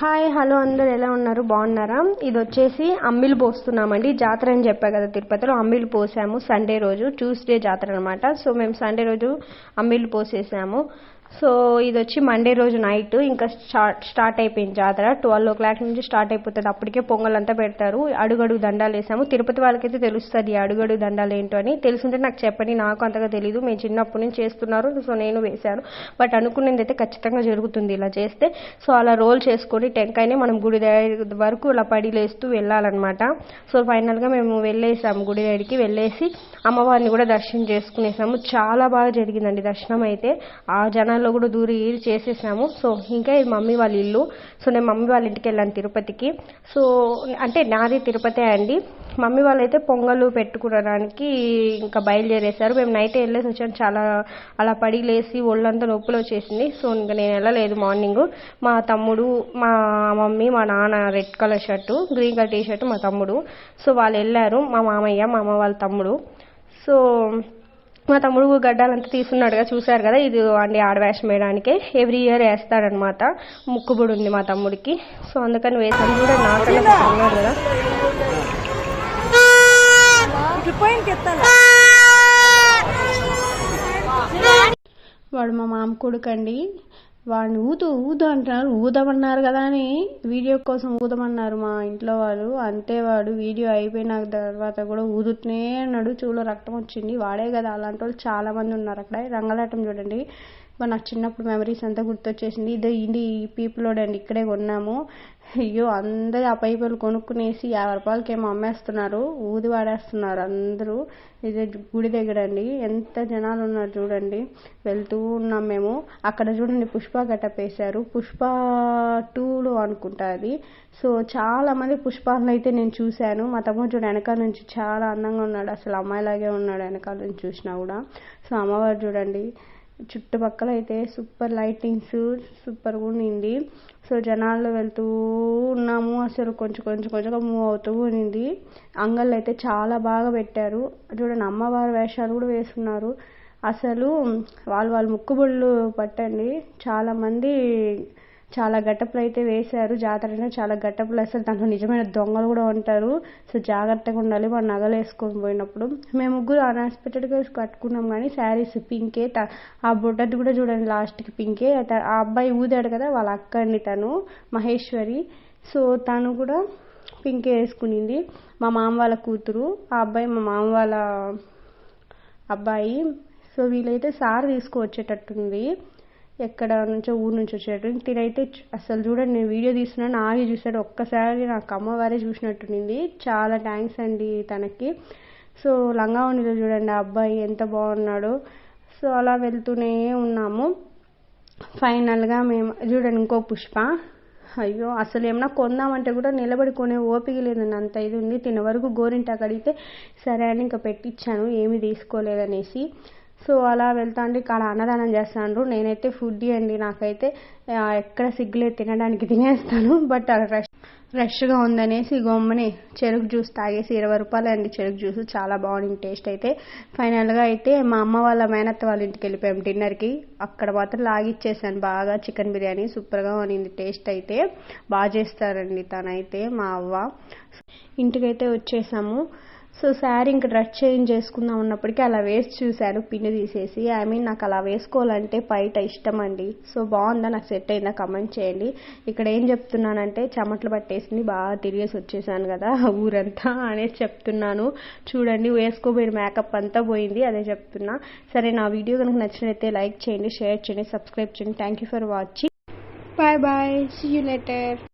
Hi hello అందరు ఎలా ఉన్నారు? బాగున్నారా? ఇది వచ్చేసి అమ్మిలు పోస్తున్నామండి. జాతర అని చెప్పా కదా తిరుపతిలో అమ్మిలు పోసాము సండే రోజు ట్యూస్డే జాతర అనమాట సో మేము సండే రోజు అమ్మిలు పోసేసాము. సో ఇది వచ్చి మండే రోజు నైట్ ఇంకా స్టార్ట్ స్టార్ట్ అయిపోయింది జాతర. ట్వెల్వ్ ఓ క్లాక్ నుంచి స్టార్ట్ అయిపోతుంది. అప్పటికే పొంగల్ అంతా పెడతారు. అడుగడుగు దండాలు వేసాము. తిరుపతి వాళ్ళకైతే తెలుస్తుంది అడుగడుగు దండాలు ఏంటో అని. తెలుసుంటే నాకు చెప్పండి నాకు అంతగా తెలియదు మేము చిన్నప్పటి నుంచి చేస్తున్నారు. సో నేను వేశాను. బట్ అనుకునేది అయితే ఖచ్చితంగా జరుగుతుంది ఇలా చేస్తే. సో అలా రోల్ చేసుకొని టెంకాయని మనం గుడి దగ్గర వరకు ఇలా పడి లేస్తూ వెళ్ళాలన్నమాట. సో ఫైనల్గా మేము వెళ్ళేసాము గుడి దగ్గరికి వెళ్ళేసి అమ్మవారిని కూడా దర్శనం చేసుకునేసాము. చాలా బాగా జరిగిందండి దర్శనం అయితే. ఆ జనాల్లో కూడా దూరి చేసేసాము సో ఇంకా ఇది మమ్మీ వాళ్ళ ఇల్లు. సో నేను మమ్మీ వాళ్ళ ఇంటికి వెళ్ళాను తిరుపతికి. సో అంటే నాది తిరుపతి అండి. మమ్మీ వాళ్ళైతే పొంగలు పెట్టుకోవడానికి ఇంకా బయలుదేరేశారు. మేము నైట్ వెళ్ళేసి వచ్చాను చాలా అలా పడి లేసి ఒళ్ళంతా నొప్పులు వచ్చేసింది. సో ఇంకా నేను వెళ్ళలేదు మార్నింగ్. మా తమ్ముడు మా మమ్మీ మా నాన్న red colour shirt green colour T shirt మా తమ్ముడు. సో వాళ్ళు వెళ్ళారు. మా మామయ్య మా అమ్మ వాళ్ళ తమ్ముడు. సో మా తమ్ముడు గడ్డాలంతా తీసుకున్నాడుగా చూశారు కదా ఇది అండి ఆడవేషం వేయడానికే ఎవ్రీ ఇయర్ వేస్తాడనమాట ముక్కుబుడు ఉంది మా తమ్ముడికి. సో అందుకని వేసాను కూడా నాకన్నా ఉన్నాడు కదా. వాడు మా మామ కొడుకండి. వాడిని ఊదు ఊదు అంటున్నారు. ఊదమన్నారు కదా అని వీడియో కోసం ఊదమన్నారు మా ఇంట్లో వాళ్ళు. అంతే వాడు వీడియో అయిపోయిన తర్వాత కూడా ఊదుతూనే అన్నాడు చూలో రక్తం వచ్చింది. వాడే కదా. అలాంటి వాళ్ళు చాలా మంది ఉన్నారు అక్కడ. రంగలాటం చూడండి. మరి నాకు చిన్నప్పుడు మెమరీస్ అంతా గుర్తొచ్చేసింది. ఇదే ఇది పీపుల్ అండి ఇక్కడే కొన్నాము. అయ్యో అందరూ ఆ పైపులు కొనుక్కునేసి యాభై రూపాయలకి ఏమో అమ్మేస్తున్నారు. ఊది వాడేస్తున్నారు అందరూ. ఇదే గుడి దగ్గర అండి. ఎంత జనాలు ఉన్నారు చూడండి. వెళ్తూ ఉన్నాం మేము. అక్కడ చూడండి పుష్ప గెటప్ వేశారు. పుష్ప టూలో అనుకుంటా అది. సో చాలా మంది పుష్పాలను అయితే నేను చూశాను. మా తమ్ముడు చూడు వెనకాల నుంచి చాలా అందంగా ఉన్నాడు. అసలు అమ్మాయిలాగే ఉన్నాడు వెనకాల నుంచి చూసినా కూడా. సో అమ్మవారు చూడండి. చుట్టుపక్కల అయితే సూపర్ లైటింగ్స్ సూపర్గా ఉండింది. సో జనాలు వెళ్తూ ఉన్నాము. అసలు కొంచెం కొంచెం కొంచెంగా మూవ్ అవుతూ ఉండింది. అంగళ్ళు అయితే చాలా బాగా పెట్టారు. చూడండి అమ్మవారి వేషాలు కూడా వేస్తున్నారు అసలు వాళ్ళు వాళ్ళ ముక్కుబుళ్ళు పట్టండి. చాలామంది చాలా గట్టపులు అయితే వేశారు. జాతరలో చాలా గట్టపులు అసలు దాంట్లో నిజమైన దొంగలు కూడా ఉంటారు. సో జాగ్రత్తగా ఉండాలి. మా నగలు వేసుకొని పోయినప్పుడు. మేము ముగ్గురు అన్ఎక్స్పెక్టెడ్గా కట్టుకున్నాం కానీ శారీస్ పింకే ఆ బొడ్డది కూడా చూడండి లాస్ట్కి పింకే. ఆ అబ్బాయి ఊదాడు కదా వాళ్ళ అక్క అండి తను మహేశ్వరి. సో తను కూడా పింకే వేసుకునింది. మా మామ వాళ్ళ కూతురు ఆ అబ్బాయి మా మామ వాళ్ళ అబ్బాయి. సో వీలైతే సార్ తీసుకువచ్చేటట్టుంది. ఎక్కడ నుంచో ఊరు నుంచి వచ్చేటట్టు. తినైతే అసలు చూడండి నేను వీడియో తీస్తున్నాను ఆగి చూసాడు ఒక్కసారి నాకు అమ్మవారే చూసినట్టుండింది. చాలా థ్యాంక్స్ అండి తనకి. సో లంగావణిలో చూడండి ఆ అబ్బాయి ఎంత బాగున్నాడో. సో అలా వెళ్తూనే ఉన్నాము. ఫైనల్గా మేము చూడండి ఇంకో పుష్ప. అయ్యో అసలు ఏమన్నా కొందామంటే కూడా నిలబడి కొనే ఓపిక లేదండి అంత ఇది ఉంది తిన వరకు గోరింటాకు కడిగితే సరే అని ఇంకా పెట్టించాను ఏమి తీసుకోలేదనేసి. సో అలా వెళ్తా అంటే ఇక్కడ అన్నదానం చేస్తాండ్రు. నేనైతే ఫుడ్ అండి నాకైతే. ఎక్కడ సిగ్గులేదు తినడానికి తినేస్తాను. బట్ రష్ రష్గా ఉందనేసి గొమ్మని చెరుకు జ్యూస్ తాగేసి ఇరవై రూపాయలు అండి చెరుకు జ్యూస్. చాలా బాగుంది టేస్ట్ అయితే. ఫైనల్గా అయితే మా అమ్మ వాళ్ళ మేనత్త వాళ్ళ ఇంటికి వెళ్ళిపోయాం డిన్నర్కి. అక్కడ మాత్రం లాగిచ్చేసాను బాగా చికెన్ బిర్యానీ. సూపర్గా ఉన్నింది టేస్ట్ అయితే. బాగా చేస్తారండి తనైతే మా అవ్వ. ఇంటికైతే వచ్చేసాము. సో శారీ ఇంకా డ్రెస్ చేంజ్ చేసుకుందాం ఉన్నప్పటికీ అలా వేసి చూశాను పిన్ని తీసేసి. ఐ మీన్ నాకు అలా వేసుకోవాలంటే బయట ఇష్టం అండి సో బాగుందా? నాకు సెట్ అయిందా? కమెంట్ చేయండి. ఇక్కడ ఏం చెప్తున్నానంటే చెమటలు పట్టేసింది బాగా తిరిగేసి వచ్చేసాను కదా ఊరంతా అనేసి చెప్తున్నాను. చూడండి వేసుకోబోయిన మేకప్ అంతా పోయింది అదే చెప్తున్నా. సరే నా వీడియో కనుక నచ్చినట్లయితే లైక్ చేయండి షేర్ చేయండి సబ్స్క్రైబ్ చేయండి. Thank you for watching bye bye see you later